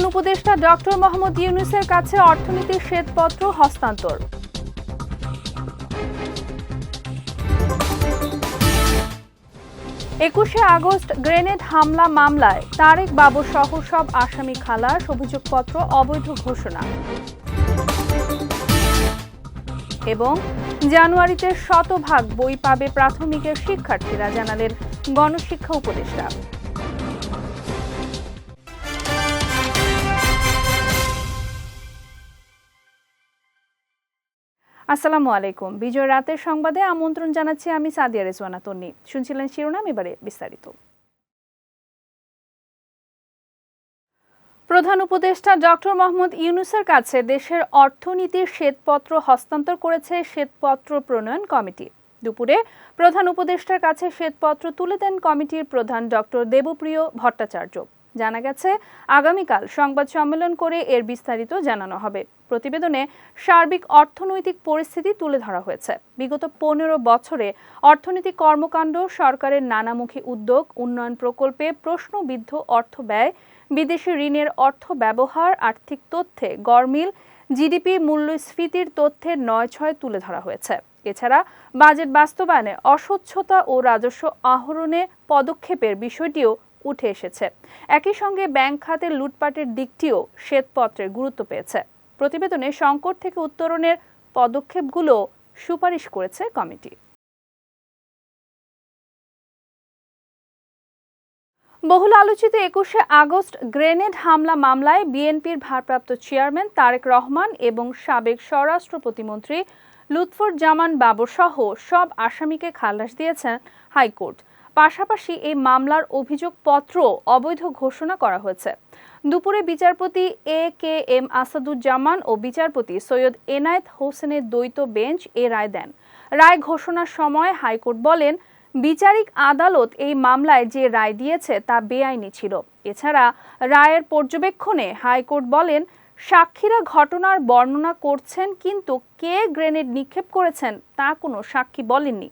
প্রধান উপদেষ্টা ডক্টর মোহাম্মদ ইউনুসের কাছে অর্থনীতির শ্বেতপত্র হস্তান্তর। একুশে আগস্ট গ্রেনেড হামলা মামলায় তারেক বাবু সহ সব আসামি খালাস, অভিযোগপত্র, অবৈধ ঘোষণা। এবং জানুয়ারিতে শতভাগ বই পাবে প্রাথমিকের শিক্ষার্থীরা, জানালেন গণশিক্ষা উপদেষ্টা। আসসালামু আলাইকুম। বিজয় রাতের সংবাদে আমন্ত্রণ জানাচ্ছি আমি সাদিয়া রেজওয়ানা তন্নি। শুনছিলেন শিরোনাম, এবারে বিস্তারিত। প্রধান উপদেষ্টা ডক্টর মোহাম্মদ ইউনুসের কাছে দেশের অর্থনীতির শ্বেতপত্র হস্তান্তর করেছে শ্বেতপত্র প্রণয়ন কমিটি। দুপুরে প্রধান উপদেষ্টার কাছে শ্বেতপত্র তুলে দেন কমিটির প্রধান ডক্টর দেবপ্রিয় ভট্টাচার্য। জানা গেছে, আগামীকাল সংবাদ সম্মেলন করে এর বিস্তারিত জানানো হবে। প্রতিবেদনে সার্বিক অর্থনৈতিক পরিস্থিতি তুলে ধরা হয়েছে। বিগত পনেরো বছরে অর্থনৈতিক কর্মকাণ্ড, সরকারের নানামুখী উদ্যোগ, উন্নয়ন প্রকল্পে প্রশ্নবিদ্ধ অর্থ ব্যয়, বিদেশি ঋণের অর্থ ব্যবহার, আর্থিক তথ্যে গরমিল জিডিপি মূল্যস্ফীতির তথ্যের নয় ছয় তুলে ধরা হয়েছে। এছাড়া বাজেট বাস্তবায়নে অস্বচ্ছতা ও রাজস্ব আহরণে পদক্ষেপের বিষয়টিও উঠে এসেছে। একই সঙ্গে ব্যাংক খাতের লুটপাটের দিকটিও শ্বেতপত্রের গুরুত্ব পেয়েছে। প্রতিবেদনে সংকট থেকে উত্তরণের পদক্ষেপগুলো সুপারিশ করেছে কমিটি। বহুল আলোচিত একুশে আগস্ট গ্রেনেড হামলা মামলায় বিএনপির ভারপ্রাপ্ত চেয়ারম্যান তারেক রহমান এবং সাবেক স্বরাষ্ট্র প্রতিমন্ত্রী লুৎফর জামান বাবর সহ সব আসামিকে খালাস দিয়েছেন হাইকোর্ট। পাশাপাশি এই মামলার অভিযোগপত্র অবৈধ ঘোষণা করা হয়েছে। দুপুরে বিচারপতি এ কে এম আসাদুজ্জামান ও বিচারপতি সৈয়দ এনায়েত হোসেনের দ্বৈত বেঞ্চ এ রায় দেন। রায় ঘোষণার সময় হাইকোর্ট বলেন, বিচারিক আদালত এই মামলায় যে রায় দিয়েছে তা বেআইনি ছিল। এছাড়া রায়ের পর্যবেক্ষণে হাইকোর্ট বলেন সাক্ষীরা ঘটনার বর্ণনা করছেন, কিন্তু কে গ্রেনেড নিক্ষেপ করেছেন তা কোনো সাক্ষী বলেননি।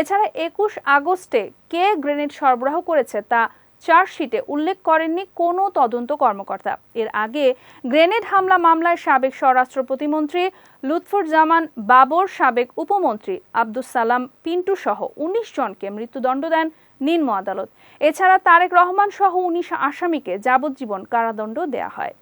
এছাড়া একুশ আগস্টে কে গ্রেনেড সরবরাহ করেছে তা চার্জশিটে উল্লেখ করেননি কোনো তদন্ত কর্মকর্তা। এর আগে গ্রেনেড হামলা মামলায় সাবেক স্বরাষ্ট্র প্রতিমন্ত্রী লুৎফর জামান বাবর সাবেক উপমন্ত্রী আব্দুস সালাম পিন্টু সহ উনিশ জনকে মৃত্যুদণ্ড দেন নিম্ন আদালত। এছাড়া তারেক রহমান সহ উনিশ আসামিকে যাবজ্জীবন কারাদণ্ড দেয়া হয়।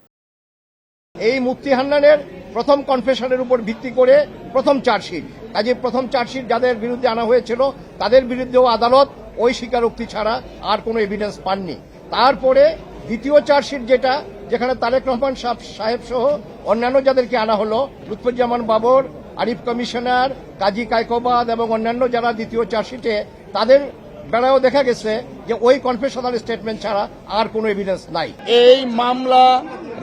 এই মুক্তি হান্নানের প্রথম কনফেশনের উপর ভিত্তি করে প্রথম চার্জশিট। কাজে প্রথম চার্জশিট যাদের বিরুদ্ধে আনা হয়েছিল, তাদের বিরুদ্ধেও আদালত ওই স্বীকারোক্তি ছাড়া আর কোনো এভিডেন্স পাননি। তারপরে দ্বিতীয় চার্জশিট যেটা, যেখানে তারেক রহমান সাহেব সহ অন্যান্য যাদেরকে আনা হলো, লুৎফুজ্জামান বাবর, আরিফ কমিশনার, কাজী কায়কোবাদ এবং অন্যান্য যারা দ্বিতীয় চার্জশিটে, তাদের বেড়াও দেখা গেছে যে ওই কনফেশনাল স্টেটমেন্ট ছাড়া আর কোনো এভিডেন্স নাই। এই মামলা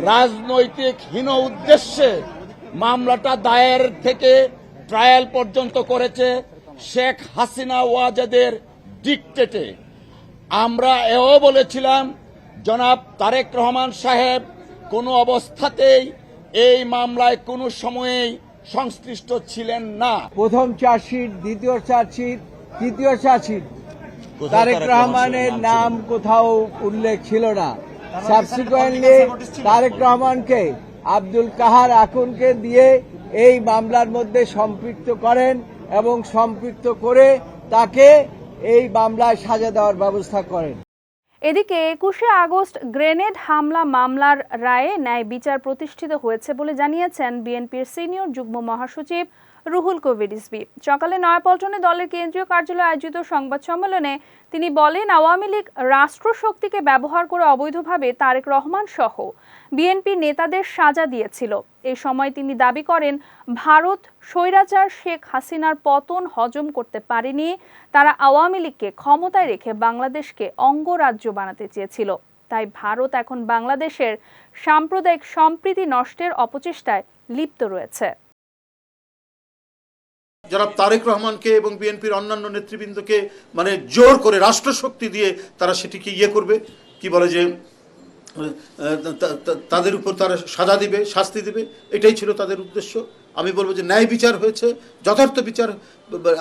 রাজনৈতিক হীন উদ্দেশ্যে মামলাটা দায়ের থেকে ট্রায়াল পর্যন্ত করেছে শেখ হাসিনা ওয়াজেদের ডিকটেটে আমরা এও বলেছিলাম জনাব তারেক রহমান সাহেব কোনো অবস্থাতেই এই মামলায় কোনো সময়েই সংশ্লিষ্ট ছিলেন না। প্রথম চার্জশিট দ্বিতীয় চার্জশিট তৃতীয় চার্জশিট। তারেক রহমানের নাম কোথাও উল্লেখ ছিল না। সাবসিকুয়েন্টলি তারেক রহমানকে, আব্দুল কাহার আকুনকে দিয়ে এই মামলার মধ্যে সম্পৃক্ত করেন এবং সম্পৃক্ত করে তাকে এই মামলায় সাজা দেওয়ার ব্যবস্থা করেন। এদিকে একুশে আগস্ট গ্রেনেড হামলা মামলার রায়ে ন্যায় বিচার প্রতিষ্ঠিত হয়েছে বলে জানিয়েছেন বিএনপির সিনিয়র যুগ্ম মহাসচিব রুহুল কবির রিজভী সকালে নয়াপল্টনে দলের কেন্দ্রীয় কার্যালয়ে আয়োজিত সংবাদ সম্মেলনে তিনি বলেন, আওয়ামী লীগ রাষ্ট্রশক্তিকে ব্যবহার করে অবৈধভাবে তারেক রহমান সহ বিএনপি নেতাদের সাজা দিয়েছিল। এই সময় তিনি দাবি করেন, ভারত স্বৈরাচার শেখ হাসিনার পতন হজম করতে পারেনি, তারা আওয়ামী লীগকে ক্ষমতায় রেখে বাংলাদেশকে অঙ্গরাজ্য বানাতে চেয়েছিল। তাই ভারত এখন বাংলাদেশের সাম্প্রদায়িক সম্প্রীতি নষ্টের অপচেষ্টায় লিপ্ত রয়েছে। জনাব তারেক রহমানকে এবং বিএনপির অন্যান্য নেতৃবৃন্দকে মানে জোর করে রাষ্ট্রশক্তি দিয়ে তারা সেটিকে ইয়ে করবে। কি বলে যে তাদের উপর তারা সাজা দিবে, শাস্তি দিবে, এটাই ছিল তাদের উদ্দেশ্য। আমি বলব যে ন্যায় বিচার হয়েছে, যথার্থ বিচার,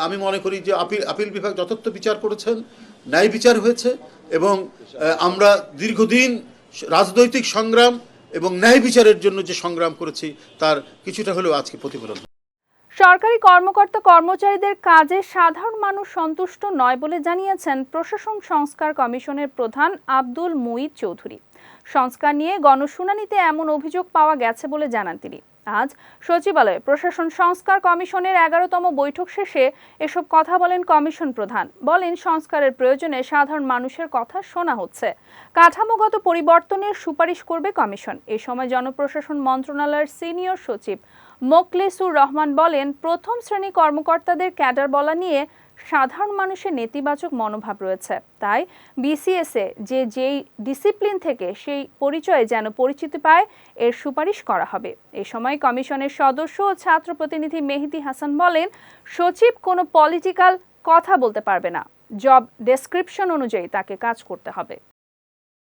আমি মনে করি যে আপিল আপিল বিভাগ যথার্থ বিচার করেছেন, ন্যায় বিচার হয়েছে এবং আমরা দীর্ঘদিন রাজনৈতিক সংগ্রাম এবং ন্যায় বিচারের জন্য যে সংগ্রাম করেছি, তার কিছুটা হলেও আজকে প্রতিফলন সরকারি কর্মকর্তা কর্মচারীদের কাজে সাধারণ মানুষ সন্তুষ্ট নয় বলে জানিয়েছেন প্রশাসন সংস্কার কমিশনের প্রধান আব্দুল মুঈদ চৌধুরী। সংস্কার নিয়ে গণশুনানিতে এমন অভিযোগ পাওয়া গেছে বলে জানান তিনি। আজ সচিবালয়ে প্রশাসন সংস্কার কমিশনের এগারোতম বৈঠক শেষে এসব কথা বলেন কমিশন প্রধান। বলেন, সংস্কারের প্রয়োজনে সাধারণ মানুষের কথা শোনা হচ্ছে। কাঠামোগত পরিবর্তনের সুপারিশ করবে কমিশন। এ সময় জনপ্রশাসন মন্ত্রণালয়ের সিনিয়র সচিব মোকলেসুর রহমান বলেন, প্রথম শ্রেণি কর্মকর্তাদের ক্যাডার বলা নিয়ে সাধারণ মানুষের নেতিবাচক মনোভাব রয়েছে। তাই বিসিএসএ যে যেই ডিসিপ্লিন থেকে সেই পরিচয়ে যেন পরিচিতি পায়, এর সুপারিশ করা হবে। এ সময় কমিশনের সদস্য ও ছাত্র প্রতিনিধি মেহেদি হাসান বলেন, সচিব কোনো পলিটিক্যাল কথা বলতে পারবে না। জব ডেসক্রিপশন অনুযায়ী তাকে কাজ করতে হবে।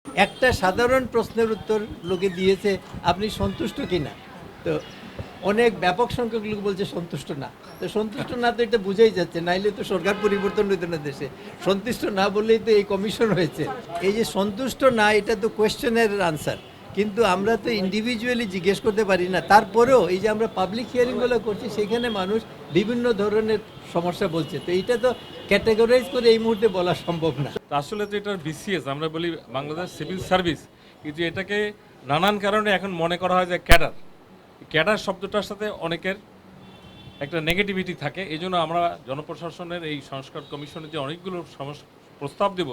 একটা সাধারণ প্রশ্নের উত্তর লোকে দিয়েছে, আপনি সন্তুষ্ট কিনা? তো অনেক ব্যাপক সংখ্যক লোক বলছে সন্তুষ্ট না। তো সন্তুষ্ট না তো এটা বুঝাই যাচ্ছে, নাইলে তো সরকার পরিবর্তন হইতো না দেশে। সন্তুষ্ট না বললেই তো এই কমিশন হয়েছে। এই যে সন্তুষ্ট না, এটা তো কোয়েশ্চেনের আনসার কিন্তু আমরা তো ইন্ডিভিজুয়ালি জিজ্ঞেস করতে পারি না। তারপরেও এই যে আমরা পাবলিক হিয়ারিংগুলো করছি, সেখানে মানুষ বিভিন্ন ধরনের সমস্যা বলছে। তো এইটা তো ক্যাটাগরাইজ করে এই মুহূর্তে বলা সম্ভব না। আসলে তো এটার বিসিএস আমরা বলি বাংলাদেশ সিভিল সার্ভিস কিন্তু এটাকে নানান কারণে এখন মনে করা হয় যে ক্যাডার। ক্যাডার শব্দটার সাথে অনেকের একটা নেগেটিভিটি থাকে। এই জন্য আমরা জনপ্রশাসনের এই সংস্কার কমিশনে যে অনেকগুলো প্রস্তাব দেব,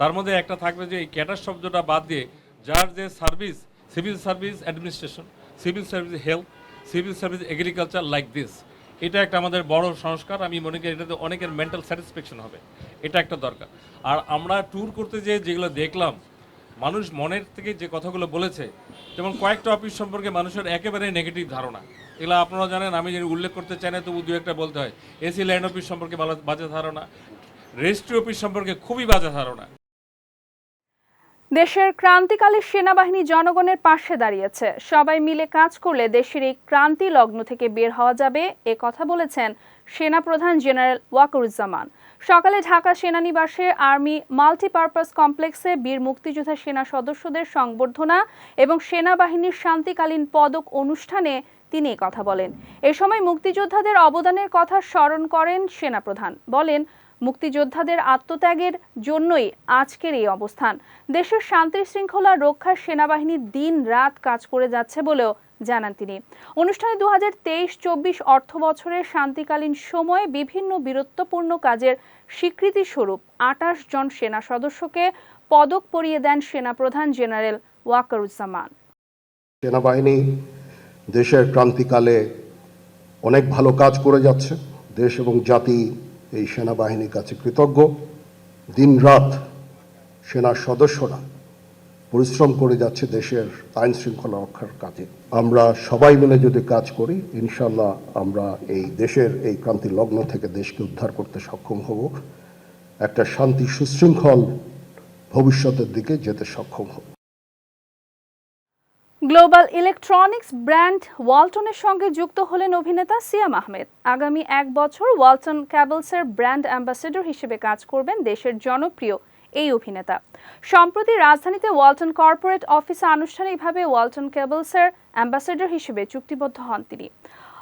তার মধ্যে একটা থাকবে যে এই ক্যাডার শব্দটা বাদ দিয়ে যার যে service, civil service administration, civil service health, civil service agriculture like this এটা একটা আমাদের বড় সংস্কার। আমি মনে করি এটাতে অনেকের মেন্টাল স্যাটিসফ্যাকশন হবে। এটা একটা দরকার। আর আমরা ট্যুর করতে যে যেগুলো দেখলাম মানুষ মনের থেকে যে কথাগুলো বলেছে, যেমন কয়েকটা অফিস সম্পর্কে মানুষের একেবারে নেগেটিভ ধারণা। এগুলো আপনারা জানেন, আমি যদি উল্লেখ করতে চাই না, তবু দু একটা বলতে হয়। এসি ল্যান্ড অফিস সম্পর্কে বাজে ধারণা। রেজিস্ট্রি অফিস সম্পর্কে খুবই বাজে ধারণা। দেশের ক্রান্তিকালে সেনাবাহিনী জনগণের পাশে দাঁড়িয়েছে। সবাই মিলে কাজ করলে দেশের এই ক্রান্তি লগ্ন থেকে বের হওয়া যাবে। এ কথা বলেছেন সেনাপ্রধান জেনারেল ওয়াকরুজ্জামান। সকালে ঢাকা সেনানিবাসে আর্মি মাল্টিপারপাস কমপ্লেক্সে বীর মুক্তিযোদ্ধা সেনা সদস্যদের সংবর্ধনা এবং সেনাবাহিনীর শান্তিকালীন পদক অনুষ্ঠানে তিনি কথা বলেন। এ সময় মুক্তিযোদ্ধাদের অবদানের কথা স্মরণ করেন সেনাপ্রধান। বলেন, মুক্তিযোদ্ধাদের আত্মত্যাগের জন্যই আজকের এই অবস্থান। দেশের শান্তি শৃঙ্খলা রক্ষায় সেনাবাহিনী দিন রাত কাজ করে যাচ্ছে বলেও জানান তিনি। অনুষ্ঠানে দু হাজার তেইশ চব্বিশ অর্থ বছরের শান্তিকালীন সময়ে বিভিন্ন বীরত্বপূর্ণ কাজের স্বীকৃতি স্বরূপ আটাশ জন সেনা সদস্যকে পদক পরিয়ে দেন সেনাপ্রধান জেনারেল ওয়াকারুজ্জামান। সেনাবাহিনী দেশের ক্রান্তিকালে অনেক ভালো কাজ করে যাচ্ছে। দেশ এবং জাতি এই সেনাবাহিনীর কাছে কৃতজ্ঞ। দিনরাত সেনার সদস্যরা পরিশ্রম করে যাচ্ছে দেশের আইন শৃঙ্খলা রক্ষার কাজে। আমরা সবাই মিলে যদি কাজ করি ইনশাল্লাহ আমরা এই দেশের এই ক্রান্তি লগ্ন থেকে দেশকে উদ্ধার করতে সক্ষম হব। একটা শান্তি সুশৃঙ্খল ভবিষ্যতের দিকে যেতে সক্ষম হব। গ্লোবাল ইলেকট্রনিক্স ব্র্যান্ড ওয়ালটনের সঙ্গে যুক্ত হলেন অভিনেতা সিয়াম আহমেদ। আগামী এক বছর ওয়ালটন ক্যাবলসের ব্র্যান্ড অ্যাম্বাসেডর হিসেবে কাজ করবেন দেশের জনপ্রিয় এই অভিনেতা। সম্প্রতি রাজধানীতে ওয়ালটন কর্পোরেট অফিসে আনুষ্ঠানিকভাবে ওয়ালটন কেবলসের অ্যাম্বাসেডর হিসেবে চুক্তিবদ্ধ হন তিনি।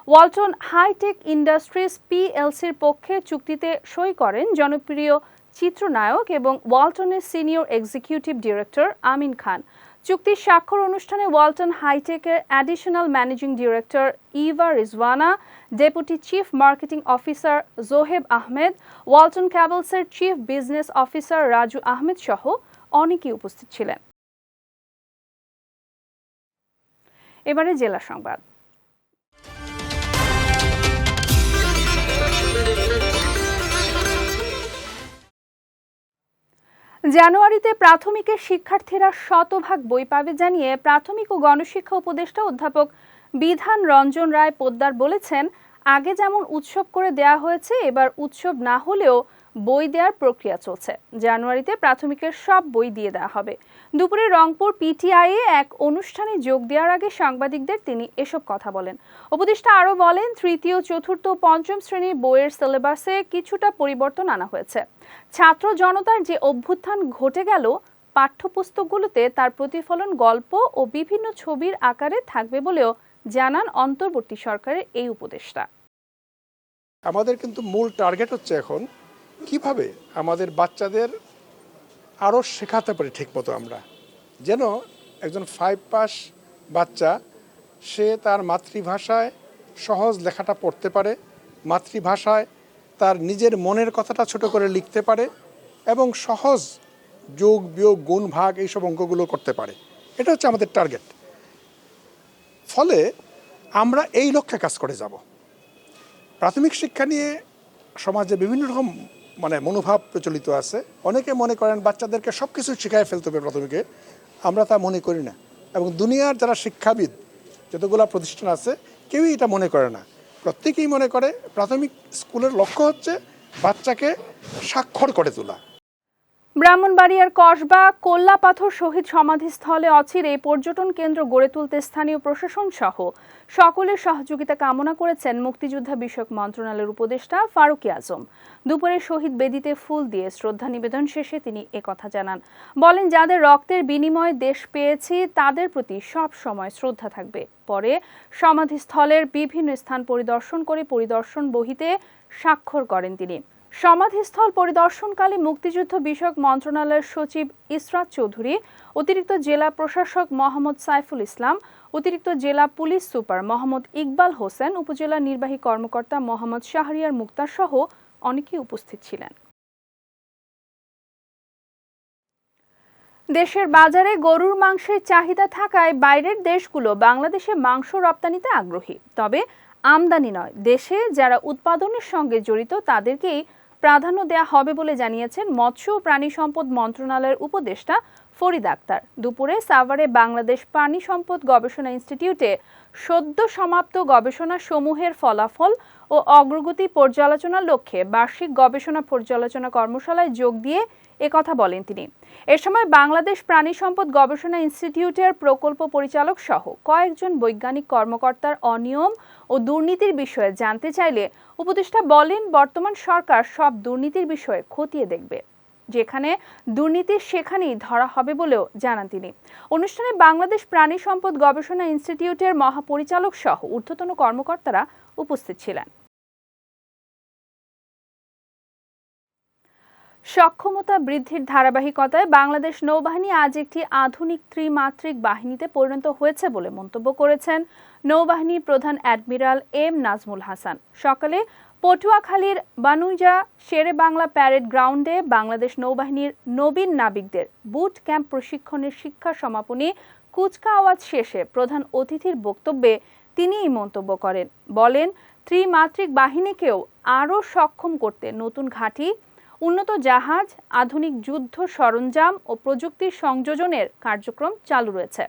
ওয়ালটন হাইটেক ইন্ডাস্ট্রিজ পিএলসির পক্ষে চুক্তিতে সই করেন জনপ্রিয় চিত্রনায়ক এবং ওয়ালটনের senior executive director Amin Khan. চুক্তির স্বাক্ষর অনুষ্ঠানে Walton হাইটেকের additional managing director Eva Rizwana, deputy chief marketing officer Zoheb Ahmed, Walton ক্যাবলসের chief business officer Raju Ahmed সহ অনেকেই উপস্থিত ছিলেন। এবারে জেলা সংবাদ। জানুয়ারিতে প্রাথমিকের শিক্ষার্থীরা শতভাগ বই পাবে জানিয়ে প্রাথমিক ও গণশিক্ষা উপদেষ্টা অধ্যাপক বিধান রঞ্জন রায় পোদ্দার বলেছেন, আগে যেমন উৎসব করে দেয়া হয়েছে, এবার উৎসব না হলেও বই দেওয়ার প্রক্রিয়া চলছে। জানুয়ারিতে প্রাথমিকের সব বই দিয়ে দেওয়া হবে। দুপুরে রংপুর পিটিআইয়ে এক অনুষ্ঠানে যোগ দেওয়ার আগে সাংবাদিকদের তিনি এসব কথা বলেন। উপদেষ্টা আরও বলেন, তৃতীয়, চতুর্থ পঞ্চম শ্রেণির বইয়ের সিলেবাসে কিছুটা পরিবর্তন আনা হয়েছে। ছাত্র জনতার যে অভ্যুত্থান ঘটে গেল, পাঠ্যপুস্তকগুলোতে তার প্রতিফলন গল্প ও বিভিন্ন ছবির আকারে থাকবে বলেও জানান অন্তর্বর্তী সরকারের এই উপদেষ্টা। আমাদের কিন্তু মূল টার্গেট হচ্ছে এখন কীভাবে আমাদের বাচ্চাদের আরও শেখাতে পারি ঠিকমতো আমরা? যেন একজন ফাইভ পাস বাচ্চা, সে তার মাতৃভাষায় সহজ লেখাটা পড়তে পারে, মাতৃভাষায় তার নিজের মনের কথাটা ছোট করে লিখতে পারে এবং সহজ যোগ, বিয়োগ, গুণ, ভাগ এইসব অঙ্কগুলো করতে পারে। এটা হচ্ছে আমাদের টার্গেট ফলে আমরা এই লক্ষ্যে কাজ করে যাব। প্রাথমিক শিক্ষা নিয়ে সমাজে বিভিন্ন রকম মানে মনোভাব প্রচলিত আছে। অনেকে মনে করেন বাচ্চাদেরকে সব কিছু শেখায় ফেলতে হবে প্রাথমিকে আমরা তা মনে করি না। এবং দুনিয়ার যারা শিক্ষাবিদ, যতগুলো প্রতিষ্ঠান আছে, কেউই এটা মনে করে না। প্রত্যেকেই মনে করে প্রাথমিক স্কুলের লক্ষ্য হচ্ছে বাচ্চাকে স্বাক্ষর করে তোলা। ব্রাহ্মণবাড়িয়ার কসবা কোল্লাপাথর শহীদ সমাধিস্থলে অচিরে পর্যটন কেন্দ্র গড়ে তুলতে স্থানীয় প্রশাসন সহ সকলের সহযোগিতা কামনা করেছেন মুক্তিযোদ্ধা বিষয়ক মন্ত্রণালয়ের উপদেষ্টা ফারুকি আজম। দুপুরে শহীদ বেদিতে ফুল দিয়ে শ্রদ্ধা নিবেদন শেষে তিনি একথা জানান। বলেন, যাদের রক্তের বিনিময়ে দেশ পেয়েছি, তাদের প্রতি সব সময় শ্রদ্ধা থাকবে। পরে সমাধিস্থলের বিভিন্ন স্থান পরিদর্শন করে পরিদর্শন বহিতে স্বাক্ষর করেন তিনি। সমাধিস্থল পরিদর্শনকালে মুক্তিযুদ্ধ বিষয়ক মন্ত্রণালয়ের সচিব ইসরাত চৌধুরী, অতিরিক্ত জেলা প্রশাসক মোহাম্মদ সাইফুল ইসলাম, অতিরিক্ত জেলা পুলিশ সুপার মোহাম্মদ ইকবাল হোসেন, উপজেলা নির্বাহী কর্মকর্তা মোহাম্মদ শাহরিয়ার মুক্তার সহ অনেকেই উপস্থিত ছিলেন। দেশের বাজারে গরুর মাংসের চাহিদা থাকায় বাইরের দেশগুলো বাংলাদেশে মাংস রপ্তানিতে আগ্রহী। তবে আমদানি নয়। দেশে যারা উৎপাদনের সঙ্গে জড়িত, তাদেরকেই প্রাধান্য দেয়া হবে বলে জানিয়েছেন মৎস্য ও প্রাণী সম্পদ মন্ত্রণালয়ের উপদেষ্টা ফরিদ আক্তার। দুপুরে সাভারে বাংলাদেশ প্রাণী সম্পদ গবেষণা ইনস্টিটিউটে সদ্য সমাপ্ত গবেষণা সমূহের ফলাফল ও অগ্রগতি পর্যালোচনার লক্ষ্যে বার্ষিক গবেষণা পর্যালোচনা কর্মশালায় যোগ দিয়ে একথা বলেন তিনি। এ সময় বাংলাদেশ প্রাণী সম্পদ গবেষণা ইনস্টিটিউটের প্রকল্প পরিচালক সহ কয়েকজন বৈজ্ঞানিক কর্মকর্তার অনিয়ম ও দুর্নীতির বিষয়ে জানতে চাইলে উপদেষ্টা বলেন, বর্তমান সরকার সব দুর্নীতির বিষয়ে খতিয়ে দেখবে। যেখানে দুর্নীতি সেখানেই ধরা হবে বলেও জানান তিনি। অনুষ্ঠানে বাংলাদেশ প্রাণী সম্পদ গবেষণা ইনস্টিটিউটের মহাপরিচালক সহ ঊর্ধ্বতন কর্মকর্তারা উপস্থিত ছিলেন। সক্ষমতা বৃদ্ধির ধারাবাহিকতায় বাংলাদেশ নৌবাহিনী আজ একটি আধুনিক ত্রিমাত্রিক বাহিনীতে পরিণত হয়েছে বলে মন্তব্য করেছেন নৌবাহিনী প্রধান অ্যাডমিরাল এম নাজমুল হাসান। সকালে পটুয়াখালীর বানুইজা শেরে বাংলা প্যারেড গ্রাউন্ডে বাংলাদেশ নৌবাহিনীর নবীন নাবিকদের বুট ক্যাম্প প্রশিক্ষণের শিক্ষা সমাপনী কুচকাওয়াজ শেষে প্রধান অতিথির বক্তব্যে তিনি এই মন্তব্য করেন। বলেন, ত্রিমাত্রিক বাহিনীকেও আরও সক্ষম করতে নতুন ঘাঁটি উন্নত জাহাজ, আধুনিক যুদ্ধ সরঞ্জাম ও প্রযুক্তির সংযোজনের কার্যক্রম চালু রয়েছে।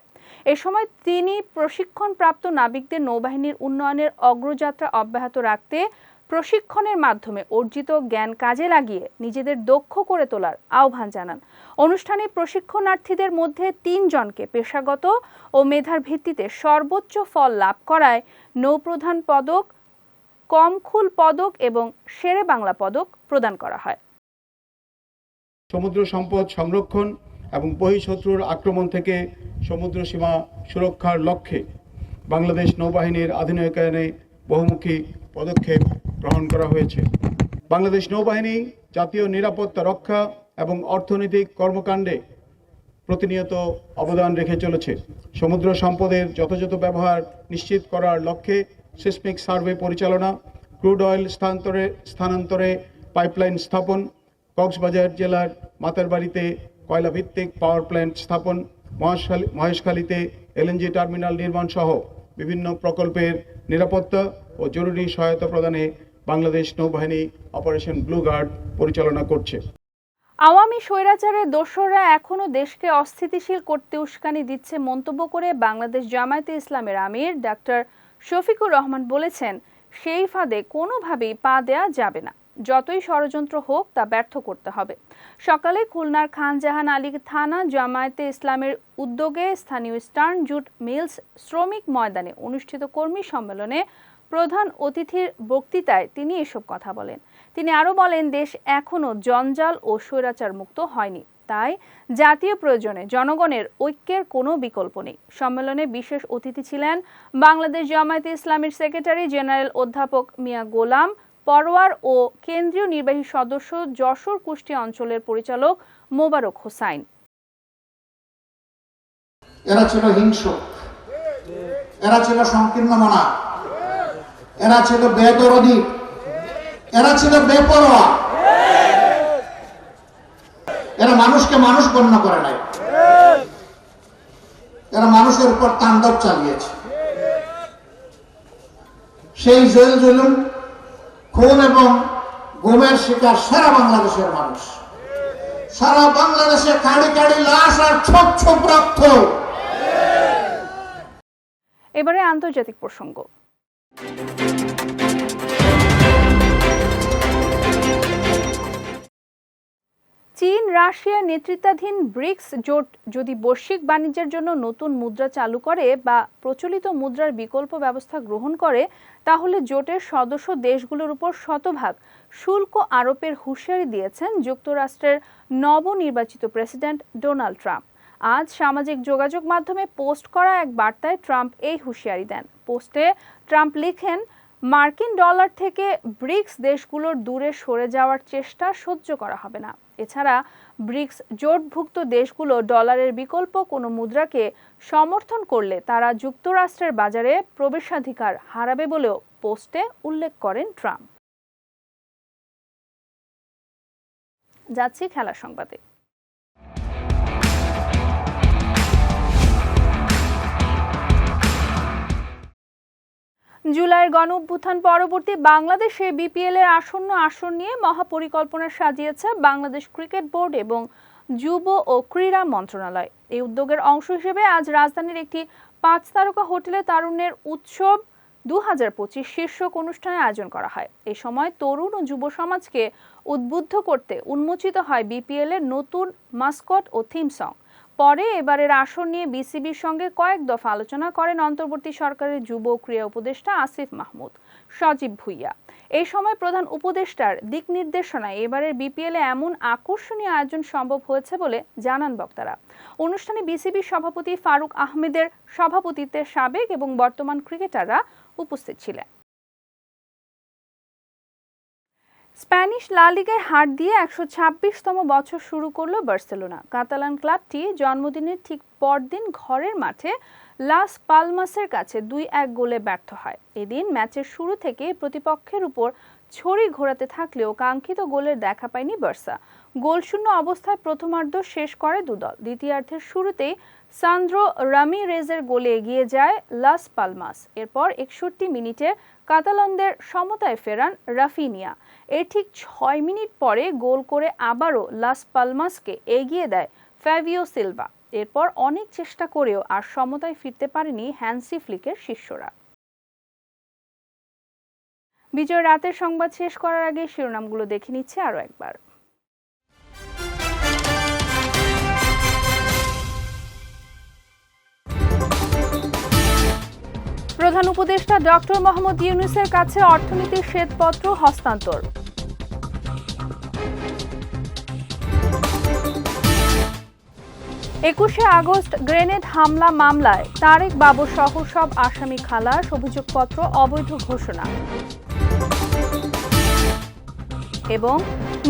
এ সময় তিনি প্রশিক্ষণপ্রাপ্ত নাবিকদের নৌবাহিনীর উন্নয়নের অগ্রযাত্রা অব্যাহত রাখতে প্রশিক্ষণের মাধ্যমে অর্জিত জ্ঞান কাজে লাগিয়ে নিজেদের দক্ষ করে তোলার আহ্বান জানান। অনুষ্ঠানে প্রশিক্ষণার্থীদের মধ্যে তিনজনকে পেশাগত ও মেধার ভিত্তিতে সর্বোচ্চ ফল লাভ করায় নৌপ্রধান পদক, কমখুল পদক এবং সেরে বাংলা পদক প্রদান করা হয়। সমুদ্র সম্পদ সংরক্ষণ এবং বহিঃশত্রুর আক্রমণ থেকে সমুদ্র সীমা সুরক্ষার লক্ষ্যে বাংলাদেশ নৌবাহিনীর আধুনিকায়নে বহুমুখী পদক্ষেপ গ্রহণ করা হয়েছে। বাংলাদেশ নৌবাহিনী জাতীয় নিরাপত্তা রক্ষা এবং অর্থনৈতিক কর্মকাণ্ডে প্রতিনিয়ত অবদান রেখে চলেছে। সমুদ্র সম্পদের যথাযথ ব্যবহার নিশ্চিত করার লক্ষ্যে সিসমিক সার্ভে পরিচালনা ক্রুড অয়েল স্থানান্তরে স্থানান্তরে পাইপলাইন স্থাপন কক্সবাজার জেলার মাতারবাড়িতে কয়লা ভিত্তিক পাওয়ার প্ল্যান্ট স্থাপন, মহেশখালী, মহেশখালীতে এলএনজি টার্মিনাল নির্মাণ সহ বিভিন্ন প্রকল্পের নিরাপত্তা ও জরুরি সহায়তা প্রদানে বাংলাদেশ নৌবাহিনী অপারেশন ব্লু গার্ড পরিচালনা করছে। আওয়ামী স্বৈরাচারের দোসররা এখনও দেশকে অস্থিতিশীল করতে উস্কানি দিচ্ছে মন্তব্য করে বাংলাদেশ জামায়াতে ইসলামের আমির ডাক্তার শফিকুর রহমান বলেছেন, সেই ফাঁদে কোনোভাবেই পা দেয়া যাবে না। যতই ষড়যন্ত্র হোক, তা ব্যর্থ করতে হবে। সকালে খুলনার খানজাহান আলী থানা জামায়াতে ইসলামের উদ্যোগে স্থানীয় স্টার্ন জুট মিলস শ্রমিক ময়দানে অনুষ্ঠিত কর্মী সম্মেলনে প্রধান অতিথির বক্তৃতায় তিনি এসব কথা বলেন। তিনি আরও বলেন, দেশ এখনও জঞ্জাল ও স্বৈরাচার মুক্ত হয়নি। তাই জাতীয় প্রয়োজনে জনগণের ঐক্যের কোনো বিকল্প নেই। সম্মেলনে বিশেষ অতিথি ছিলেন বাংলাদেশ জামায়াতে ইসলামের সেক্রেটারি জেনারেল অধ্যাপক মিয়া গোলাম পরোয়ার ও কেন্দ্রীয় নির্বাহী সদস্য যশোর কুষ্টিয়া অঞ্চলের পরিচালক মোবারক হোসাইন। এরা ছিল হিংস্র এরা ছিল সংকীর্ণ মনা। এরা ছিল বেদরদী এরা ছিল বেপরোয়া। এরা মানুষকে মানুষ গণ্য করে নাই। এরা মানুষের উপর তাণ্ডব চালিয়েছে। সেই জেল জুলুম খুন এবং গুমের শিকার সারা বাংলাদেশের মানুষ। সারা বাংলাদেশে কাড়ি কাড়ি লাশ আর ছোট ছোপ রক্ত। এবারে আন্তর্জাতিক প্রসঙ্গ। চীন রাশিয়ার নেতৃত্বাধীন ব্রিক্স জোট যদি বৈশ্বিক বাণিজ্যের জন্য নতুন মুদ্রা চালু করে বা প্রচলিত মুদ্রার বিকল্প ব্যবস্থা গ্রহণ করে, তাহলে জোটের সদস্য দেশগুলোর উপর শতভাগ শুল্ক আরোপের হুঁশিয়ারি দিয়েছেন যুক্তরাষ্ট্রের নবনির্বাচিত প্রেসিডেন্ট ডোনাল্ড ট্রাম্প। আজ সামাজিক যোগাযোগ মাধ্যমে পোস্ট করা এক বার্তায় ট্রাম্প এই হুঁশিয়ারি দেন। পোস্টে ট্রাম্প লিখেন, মার্কিন ডলার থেকে ব্রিক্স দেশগুলোর দূরে সরে যাওয়ার চেষ্টা সহ্য করা হবে না। এছাড়া ব্রিক্স জোটভুক্ত দেশগুলো ডলারের বিকল্প কোনো মুদ্রাকে সমর্থন করলে তারা যুক্তরাষ্ট্রের বাজারে প্রবেশাধিকার হারাবে বলেও পোস্টে উল্লেখ করেন ট্রাম্প। যাচ্ছি খেলা সংবাদে। জুলাইয়ের গণ অভ্যুত্থান পরবর্তী বাংলাদেশে বিপিএল এর আসন্ন আসন নিয়ে মহাপরিকল্পনা সাজিয়েছে বাংলাদেশ ক্রিকেট বোর্ড এবং যুব ও ক্রীড়া মন্ত্রণালয়। এই উদ্যোগের অংশ হিসেবে আজ রাজধানীর একটি পাঁচ তারকা হোটেলে তারুণ্যের উৎসব দু হাজার পঁচিশ শীর্ষক অনুষ্ঠানের আয়োজন করা হয়। এ সময় তরুণ ও যুব সমাজকে উদ্বুদ্ধ করতে উন্মোচিত হয় বিপিএল এর নতুন মাস্কট ও থিম সং। পরে এবারের আসন নিয়ে বিসিবির সঙ্গে কয়েক দফা আলোচনা করেন অন্তর্বর্তী সরকারের যুব ক্রীড়া উপদেষ্টা আসিফ মাহমুদ, সজীব ভুইয়া। এই সময় প্রধান উপদেষ্টার দিক নির্দেশনায় এবারের বিপিএল এমন আকর্ষণীয় আয়োজন সম্ভব হয়েছে বলে জানান বক্তারা। অনুষ্ঠানে বিসিবির সভাপতি ফারুক আহমেদের সভাপতিত্বে সাবেক এবং বর্তমান ক্রিকেটাররা উপস্থিত ছিলেন। স্প্যানিশ লা লিগায় হার দিয়ে একশো ছাব্বিশতম বছর শুরু করল বার্সেলোনা। কাতালান ক্লাবটি জন্মদিনের ঠিক পরদিন ঘরের মাঠে লাস পালমাসের কাছে দুই এক গোলে ব্যর্থ হয়। এদিন ম্যাচের শুরু থেকে প্রতিপক্ষের উপর ছড়ি ঘোরাতে থাকলেও কাঙ্ক্ষিত গোলের দেখা পায়নি বার্সা। গোলশূন্য অবস্থায় প্রথমার্ধ শেষ করে দুদল দ্বিতীয়ার্ধের শুরুতেই সান্দ্রো রামিরেজের গোলে এগিয়ে যায় লাস পালমাস। এরপর একষট্টি মিনিটে কাতালানদের সমতায় ফেরান রাফিনিয়া। এর ঠিক ছয় মিনিট পরে গোল করে আবারও লাস পালমাসকে এগিয়ে দেয় ফ্যাভিও সিলভা। এরপর অনেক চেষ্টা করেও আর সমতায় ফিরতে পারেনি হ্যান্সি ফ্লিকের শিষ্যরা। বিজয় রাতের সংবাদ শেষ করার আগে শিরোনামগুলো দেখে নিচ্ছে আরও একবার। প্রধান উপদেষ্টা ডক্টর মোহাম্মদ ইউনুসের কাছে অর্থনীতির শ্বেতপত্র হস্তান্তর। একুশে আগস্ট গ্রেনেড হামলা মামলায় তারেক বাবু সহ সব আসামি খালাস, অভিযোগপত্র, অবৈধ ঘোষণা। এবং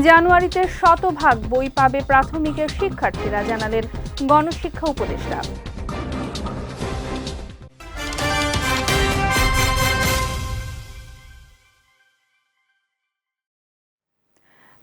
জানুয়ারিতে শতভাগ বই পাবে প্রাথমিকের শিক্ষার্থীরা, জানালেন গণশিক্ষা উপদেষ্টা।